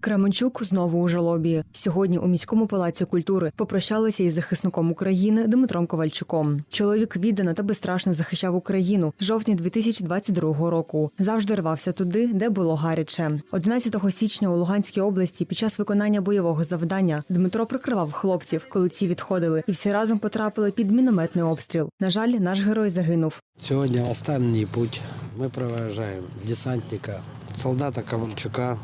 Кременчук знову у жалобі. Сьогодні у міському палаці культури попрощалися із захисником України Дмитром Ковальчуком. Чоловік віддано та безстрашно захищав Україну жовтня 2022 року. Завжди рвався туди, де було гаряче. 11 січня у Луганській області під час виконання бойового завдання Дмитро прикривав хлопців, коли ці відходили, і всі разом потрапили під мінометний обстріл. На жаль, наш герой загинув. Сьогодні останній путь. Ми проважаємо десантника, солдата Ковальчука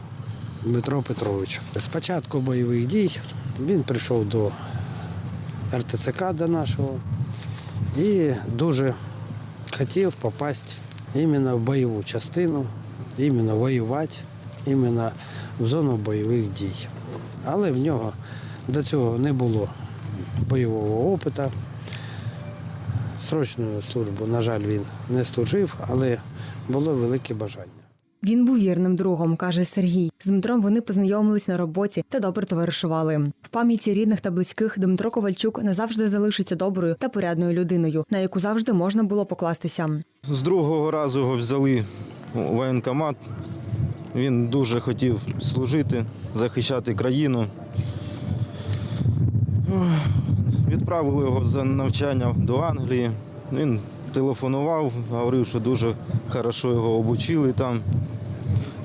Дмитро Петровича. З початку бойових дій він прийшов до РТЦК до нашого і дуже хотів попасти іменно в бойову частину, іменно воювати, іменно в зону бойових дій. Але в нього до цього не було бойового опиту. Срочну службу, на жаль, він не служив, але було велике бажання. Він був вірним другом, каже Сергій. З Дмитром вони познайомились на роботі та добре товаришували. В пам'яті рідних та близьких Дмитро Ковальчук назавжди залишиться доброю та порядною людиною, на яку завжди можна було покластися. З другого разу його взяли у воєнкомат. Він дуже хотів служити, захищати країну. Відправили його за навчання до Англії. Він телефонував, говорив, що дуже хорошо його обучили там.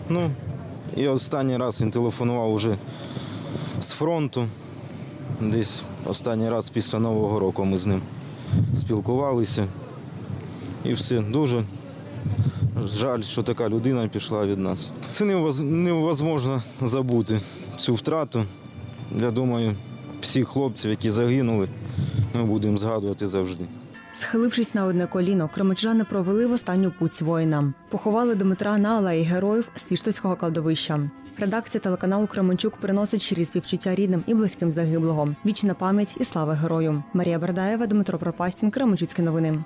Ну, і останній раз він телефонував уже з фронту. Десь останній раз після Нового року ми з ним спілкувалися. І все. Дуже жаль, що така людина пішла від нас. Це невозможно забути цю втрату. Я думаю, всіх хлопців, які загинули, ми будемо згадувати завжди. Схилившись на одне коліно, кримичани провели в останню путь воїна. Поховали Дмитра на алеї героїв Свіштоцького кладовища. Редакція телеканалу Кременчук приносить щирі співчуття рідним і близьким загиблого. Вічна пам'ять і слава герою. Марія Бердаєва, Дмитро Пропастін, Кременчуцькі новини.